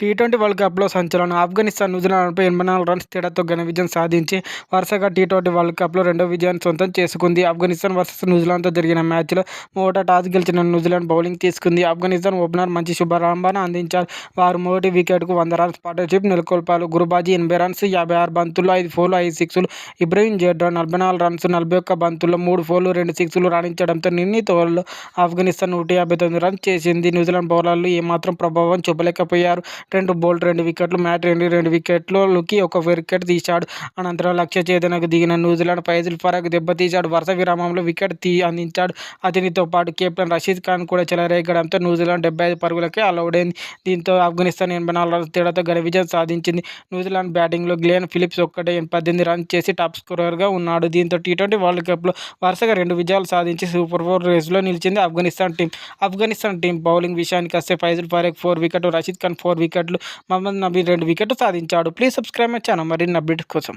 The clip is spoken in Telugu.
టీ ట్వంటీ వరల్డ్ కప్లో సంచలనం. ఆఫ్ఘనిస్తాన్ న్యూజిలాండ్పై ఎనభై నాలుగు రన్స్ తేడాతో ఘన విజయం సాధించి వరుసగా టీ ట్వంటీ వరల్డ్ కప్లో రెండో విజయాన్ని సొంతం చేసుకుంది. ఆఫ్ఘనిస్తాన్ వర్సెస్ న్యూజిలాండ్తో జరిగిన మ్యాచ్లో మొదట టాస్ గెలిచిన న్యూజిలాండ్ బౌలింగ్ తీసుకుంది. ఆఫ్ఘనిస్తాన్ ఓపెనర్ మంచి శుభారంభాన్ని అందించారు. వారు మొదటి వికెట్కు వంద రన్స్ పార్టర్షిప్ నెలకొల్పారు. గురుబాజీ ఎనభై రన్స్ యాభై ఆరు బంతుల్లో ఐదు ఫోర్లు ఐదు సిక్స్లు ఇబ్రహీం జడ్రా నలభై నాలుగు రన్స్ నలభై ఒక్క బంతుల్లో మూడు ఫోర్లు రెండు సిక్స్లు రాణించడంతో నిర్ణీత ఓవర్లో ఆఫ్ఘనిస్తాన్ నూట యాభై తొమ్మిది రన్స్ చేసింది. న్యూజిలాండ్ బౌలర్లు ఏమాత్రం ప్రభావం చూపలేకపోయారు. రెండు బోల్ట్ రెండు వికెట్లు మ్యాట్ రెండు రెండు వికెట్లకి ఒక వికెట్ తీశాడు. అనంతరం లక్ష్య చేతనకు దిగిన న్యూజిలాండ్ ఫైజుల్ ఫరాక్ దెబ్బతీశాడు వరుస విరామంలో వికెట్ తీ అందించాడు. అతనితో పాటు కెప్టెన్ రషీద్ ఖాన్ కూడా చెలరేగడంతో న్యూజిలాండ్ డెబ్బై ఐదు పరుగులకే అలౌడైంది. దీంతో ఆఫ్ఘనిస్తాన్ ఎనభై నాలుగు రన్స్ తేడాతో ఘన విజయం సాధించింది. న్యూజిలాండ్ బ్యాటింగ్లో గ్లేన్ ఫిలిప్స్ ఒక్కటే పద్దెనిమిది రన్స్ చేసి టాప్ స్కోరర్గా ఉన్నాడు. దీంతో టీ ట్వంటీ వరల్డ్ కప్లో వరుసగా రెండు విజయాలు సాధించి సూపర్ ఫోర్ రేస్లో నిలిచింది Afghanistan team. Afghanistan team bowling విషయానికి వస్తే Faizul Farooq four wicket Rashid Khan four wicket వికెట్లు. మహమ్మద్ నబీ రెండు వికెట్లు సాధించాడు. Please subscribe my channel. మరిన్ని అప్డేట్స్ కోసం